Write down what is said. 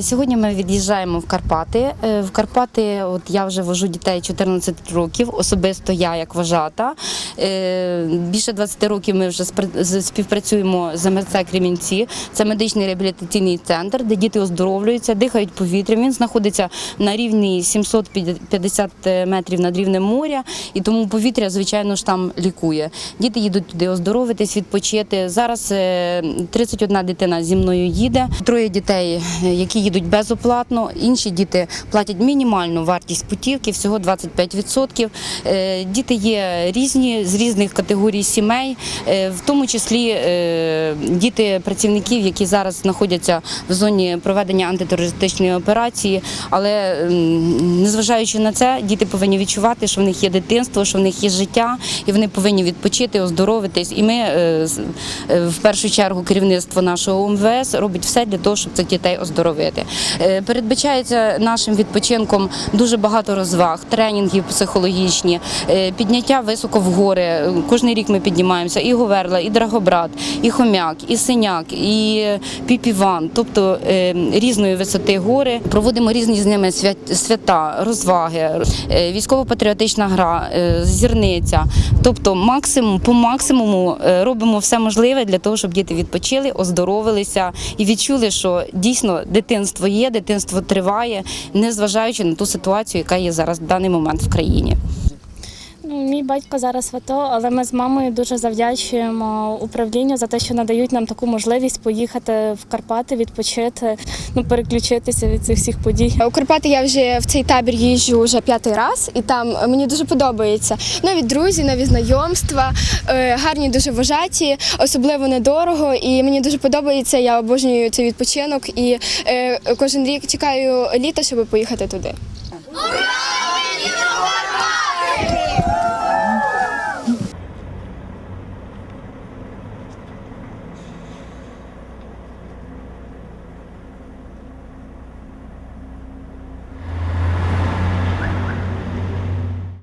Сьогодні ми від'їжджаємо в Карпати. Е, В Карпати, от я вже вожу дітей 14 років, особисто я як вожата. Е, Більше 20 років ми вже співпрацюємо з МРЦ Кремінці. Це медичний реабілітаційний центр, де діти оздоровлюються, дихають повітрям. Він знаходиться на рівні 750 метрів над рівнем моря, і тому повітря, звичайно ж, там лікує. Діти їдуть туди оздоровитись, відпочити. Зараз е, 31 дитина зі мною їде. Троє дітей, е, які їдуть безоплатно. Інші діти платять мінімальну вартість путівки, всього 25%. Е, Діти є різні з різних категорій сімей, е, в тому числі е, діти працівників, які зараз знаходяться в зоні проведення антитерористичної операції. Але незважаючи на це, діти повинні відчувати, що в них є дитинство, що в них є життя, і вони повинні відпочити, оздоровитись. І ми в першу чергу керівництво нашого ОМВС робить все для того, щоб цих дітей оздоровити. Е, Передбачається нашим відпочинком дуже багато розваг, тренінгів психологічні, е, підняття високо в гори. Кожний рік ми піднімаємося і Говерла, і Драгобрат, і Хомяк, і Синяк, і Піпіван, тобто е, різної висоти гори. Проводимо різні з ними свята, розваги, військово-патріотична гра, зірниця. Тобто, максимум по максимуму робимо все можливе для того, щоб діти відпочили, оздоровилися і відчули, що дійсно дитинство є, дитинство триває, незважаючи на ту ситуацію, яка є зараз в даний момент в країні. Мій батько зараз в АТО, але ми з мамою дуже завдячуємо управлінню за те, що надають нам таку можливість поїхати в Карпати, відпочити, ну переключитися від цих всіх подій. У Карпати я вже в цей табір їжджу вже п'ятий раз, і там мені дуже подобається. Нові друзі, нові знайомства, е, гарні дуже вважаті, особливо недорого. І мені дуже подобається. Я обожнюю цей відпочинок і е, кожен рік чекаю літа, щоб поїхати туди. Ура!